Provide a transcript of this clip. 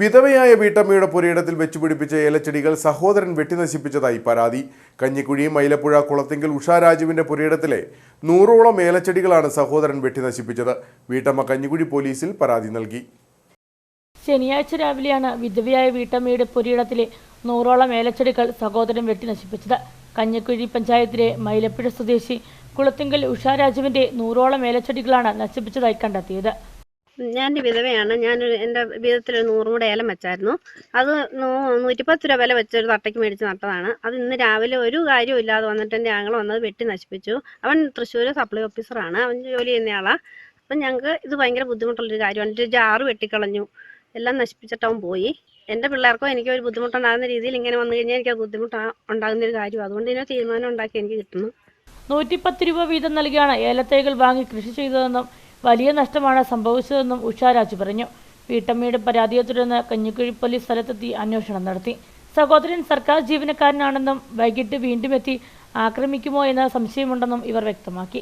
വിധവയായ വീട്ടമ്മയുടെ പുരയിടത്തിൽ വെച്ചുപിടിപ്പിച്ച ഏലച്ചെടികൾ സഹോദരൻ വെട്ടിനശിപ്പിച്ചതായി പരാതി. കഞ്ഞിക്കുഴി മൈലപ്പുഴ കുളത്തിങ്കിൽ ഉഷാരാജുവിന്റെ പുരയിടത്തിലെ നൂറോളം ഏലച്ചെടികളാണ് സഹോദരൻ വെട്ടിനശിപ്പിച്ചത്. വീട്ടമ്മ കഞ്ഞിക്കുഴി പോലീസിൽ പരാതി നൽകി. ശനിയാഴ്ച രാവിലെയാണ് വിധവയായ വീട്ടമ്മയുടെ പുരയിടത്തിലെ നൂറോളം ഏലച്ചെടികൾ സഹോദരൻ വെട്ടിനശിപ്പിച്ചത്. കഞ്ഞിക്കുഴി പഞ്ചായത്തിലെ മൈലപ്പുഴ സ്വദേശി കുളത്തിങ്കൽ ഉഷാരാജുവിന്റെ നൂറോളം ഏലച്ചെടികളാണ് നശിപ്പിച്ചതായി കണ്ടെത്തിയത്. ഞാൻ വിധവയാണ്. ഞാൻ എന്റെ വിധത്തിൽ ഒരു നൂറും കൂടെ ഏലം വെച്ചായിരുന്നു. അത് നൂറ്റിപ്പത്ത് രൂപ വില വെച്ചൊരു തട്ടയ്ക്ക് മേടിച്ച് നട്ടതാണ്. അത് ഇന്ന് രാവിലെ ഒരു കാര്യവും ഇല്ലാതെ വന്നിട്ട് എന്റെ ആങ്ങൾ വന്നത് വെട്ടി നശിപ്പിച്ചു. അവൻ തൃശ്ശൂർ സപ്ലൈ ഓഫീസറാണ്. അവൻ ജോലി ചെയ്യുന്നയാളാണ് അപ്പം ഞങ്ങൾക്ക് ഇത് ഭയങ്കര ബുദ്ധിമുട്ടുള്ളൊരു കാര്യമാണ്. എന്റെ ജാറ് വെട്ടിക്കളഞ്ഞു. എല്ലാം നശിപ്പിച്ചിട്ട് അവൻ പോയി. എന്റെ പിള്ളേർക്കോ എനിക്ക് ഒരു ബുദ്ധിമുട്ടുണ്ടാകുന്ന രീതിയിൽ ഇങ്ങനെ വന്നു കഴിഞ്ഞാൽ എനിക്ക് ബുദ്ധിമുട്ട് ഉണ്ടാകുന്ന ഒരു കാര്യം അതുകൊണ്ട് ഇതിനെ തീരുമാനം ഉണ്ടാക്കി എനിക്ക് കിട്ടുന്നു. നൂറ്റിപ്പത്ത് രൂപ വീതം നൽകിയാണ് ഏലത്തൈകൾ വാങ്ങി കൃഷി ചെയ്തതെന്നും വലിയ നഷ്ടമാണ് സംഭവിച്ചതെന്നും ഉഷാരാജ് പറഞ്ഞു. വീട്ടമ്മയുടെ പരാതിയെ തുടർന്ന് കഞ്ഞിക്കുഴി പോലീസ് സ്ഥലത്തെത്തി അന്വേഷണം നടത്തി. സഹോദരൻ സർക്കാർ ജീവനക്കാരനാണെന്നും വൈകിട്ട് വീണ്ടും എത്തി ആക്രമിക്കുമോ എന്ന സംശയമുണ്ടെന്നും ഇവർ വ്യക്തമാക്കി.